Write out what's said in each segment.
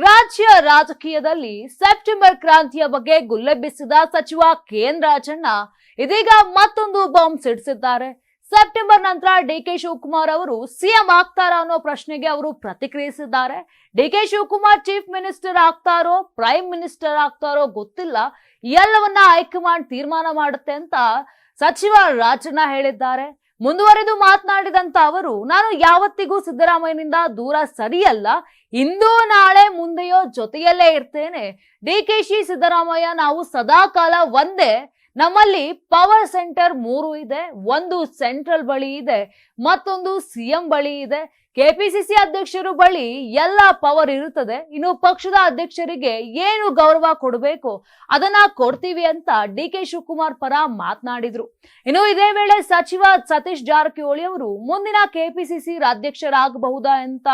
ರಾಜ್ಯ ರಾಜಕೀಯದಲ್ಲಿ ಸೆಪ್ಟೆಂಬರ್ ಕ್ರಾಂತಿಯ ಬಗ್ಗೆ ಗುಲ್ಲೆಬ್ಬಿಸಿದ ಸಚಿವ ಕೆಎನ್ ರಾಜಣ್ಣ ಇದೀಗ ಮತ್ತೊಂದು ಬಾಂಬ್ ಸಿಡಿಸಿದ್ದಾರೆ. ಸೆಪ್ಟೆಂಬರ್ ನಂತರ ಡಿಕೆ ಶಿವಕುಮಾರ್ ಅವರು ಸಿಎಂ ಆಗ್ತಾರಾ ಅನ್ನೋ ಪ್ರಶ್ನೆಗೆ ಅವರು ಪ್ರತಿಕ್ರಿಯಿಸಿದ್ದಾರೆ. D K Shivakumar chief minister ಆಗ್ತಾರೋ, prime minister ಆಗ್ತಾರೋ ಗೊತ್ತಿಲ್ಲ. ಎಲ್ಲವನ್ನ ಹೈಕಮಾಂಡ್ ತೀರ್ಮಾನ ಮಾಡುತ್ತೆ ಅಂತ ಸಚಿವ ರಾಜಣ್ಣ ಹೇಳಿದ್ದಾರೆ. ಮುಂದುವರೆದು ಮಾತನಾಡಿದಂತ ಅವರು, ನಾನು ಯಾವತ್ತಿಗೂ ಸಿದ್ದರಾಮಯ್ಯನಿಂದ ದೂರ ಸರಿಯಲ್ಲ. ಇಂದು ನಾಳೆ ಮುಂದೆಯೋ ಜೊತೆಯಲ್ಲೇ ಇರ್ತೇನೆ. ಡಿಕೆಶಿ ಸಿದ್ದರಾಮಯ್ಯ, ನಾವು ಸದಾ ಕಾಲ ಒಂದೇ. ನಮ್ಮಲ್ಲಿ ಪವರ್ ಸೆಂಟರ್ ಮೂರು ಇದೆ, ಒಂದು ಸೆಂಟ್ರಲ್ ಬಳಿ ಇದೆ, ಮತ್ತೊಂದು ಸಿಎಂ ಬಳಿ ಇದೆ. ಕೆಪಿಸಿಸಿ ಅಧ್ಯಕ್ಷರು ಬಳಿ ಎಲ್ಲ ಪವರ್ ಇರುತ್ತದೆ. ಇನ್ನು ಪಕ್ಷದ ಅಧ್ಯಕ್ಷರಿಗೆ ಏನು ಗೌರವ ಕೊಡಬೇಕು? ಅದನ್ನ ಕೊಡ್ತೀವಿ ಅಂತ ಡಿ ಕೆ ಶಿವಕುಮಾರ್ ಪರ ಮಾತನಾಡಿದ್ರು. ಇನ್ನು ಇದೇ ವೇಳೆ ಸಚಿವ ಸತೀಶ್ ಜಾರಕಿಹೊಳಿ ಅವರು, ಮುಂದಿನ ಕೆಪಿಸಿಸಿ ಅಧ್ಯಕ್ಷರಾಗಬಹುದಾ ಅಂತ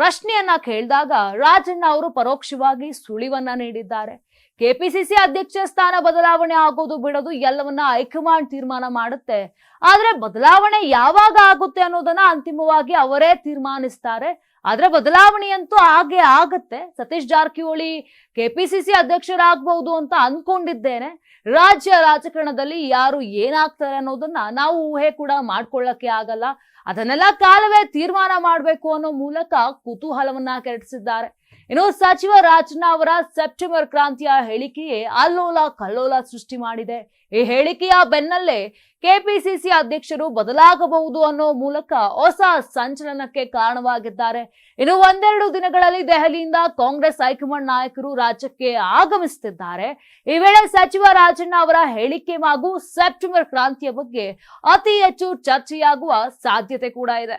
ಪ್ರಶ್ನೆಯನ್ನ ಕೇಳಿದಾಗ ರಾಜಣ್ಣ ಅವರು ಪರೋಕ್ಷವಾಗಿ ಸುಳಿವನ್ನ ನೀಡಿದ್ದಾರೆ. ಕೆಪಿಸಿಸಿ ಅಧ್ಯಕ್ಷ ಸ್ಥಾನ ಬದಲಾವಣೆ ಆಗೋದು ಬಿಡೋದು ಎಲ್ಲವನ್ನ ಹೈಕಮಾಂಡ್ ತೀರ್ಮಾನ ಮಾಡುತ್ತೆ. ಆದ್ರೆ ಬದಲಾವಣೆ ಯಾವಾಗ ಆಗುತ್ತೆ ಅನ್ನೋದನ್ನ ಅಂತಿಮವಾಗಿ ಅವರೇ ತೀರ್ಮಾನಿಸ್ತಾರೆ. ಆದ್ರೆ ಬದಲಾವಣೆಯಂತೂ ಹಾಗೆ ಆಗತ್ತೆ. ಸತೀಶ್ ಜಾರಕಿಹೊಳಿ ಕೆಪಿಸಿಸಿ ಅಧ್ಯಕ್ಷರಾಗಬಹುದು ಅಂತ ಅನ್ಕೊಂಡಿದ್ದೇನೆ. ರಾಜ್ಯ ರಾಜಕಾರಣದಲ್ಲಿ ಯಾರು ಏನಾಗ್ತಾರೆ ಅನ್ನೋದನ್ನ ನಾವು ಊಹೆ ಕೂಡ ಮಾಡ್ಕೊಳ್ಳಕ್ಕೆ ಆಗಲ್ಲ. ಅದನ್ನೆಲ್ಲ ಕಾಲವೇ ತೀರ್ಮಾನ ಮಾಡಬೇಕು ಅನ್ನೋ ಮೂಲಕ ಕುತೂಹಲವನ್ನ ಕೆರಟಿಸಿದ್ದಾರೆ. ಇನ್ನು ಸಚಿವ ರಾಜಣ್ಣ ಅವರ ಸೆಪ್ಟೆಂಬರ್ ಕ್ರಾಂತಿಯ ಹೇಳಿಕೆಯೇ ಅಲ್ಲೋಲ ಕಲ್ಲೋಲ ಸೃಷ್ಟಿ ಮಾಡಿದೆ. ಈ ಹೇಳಿಕೆಯ ಬೆನ್ನಲ್ಲೇ ಕೆಪಿಸಿಸಿ ಅಧ್ಯಕ್ಷರು ಬದಲಾಗಬಹುದು ಅನ್ನೋ ಮೂಲಕ ಹೊಸ ಸಂಚಲನಕ್ಕೆ ಕಾರಣವಾಗಿದ್ದಾರೆ. ಇನ್ನು ಒಂದೆರಡು ದಿನಗಳಲ್ಲಿ ದೆಹಲಿಯಿಂದ ಕಾಂಗ್ರೆಸ್ ಹೈಕಮಾಂಡ್ ನಾಯಕರು ರಾಜ್ಯಕ್ಕೆ ಆಗಮಿಸುತ್ತಿದ್ದಾರೆ. ಈ ವೇಳೆ ಸಚಿವ ರಾಜಣ್ಣ ಅವರ ಹೇಳಿಕೆ ಹಾಗೂ ಸೆಪ್ಟೆಂಬರ್ ಕ್ರಾಂತಿಯ ಬಗ್ಗೆ ಅತಿ ಹೆಚ್ಚು ಚರ್ಚೆಯಾಗುವ ಸಾಧ್ಯತೆ ಕೂಡ ಇದೆ.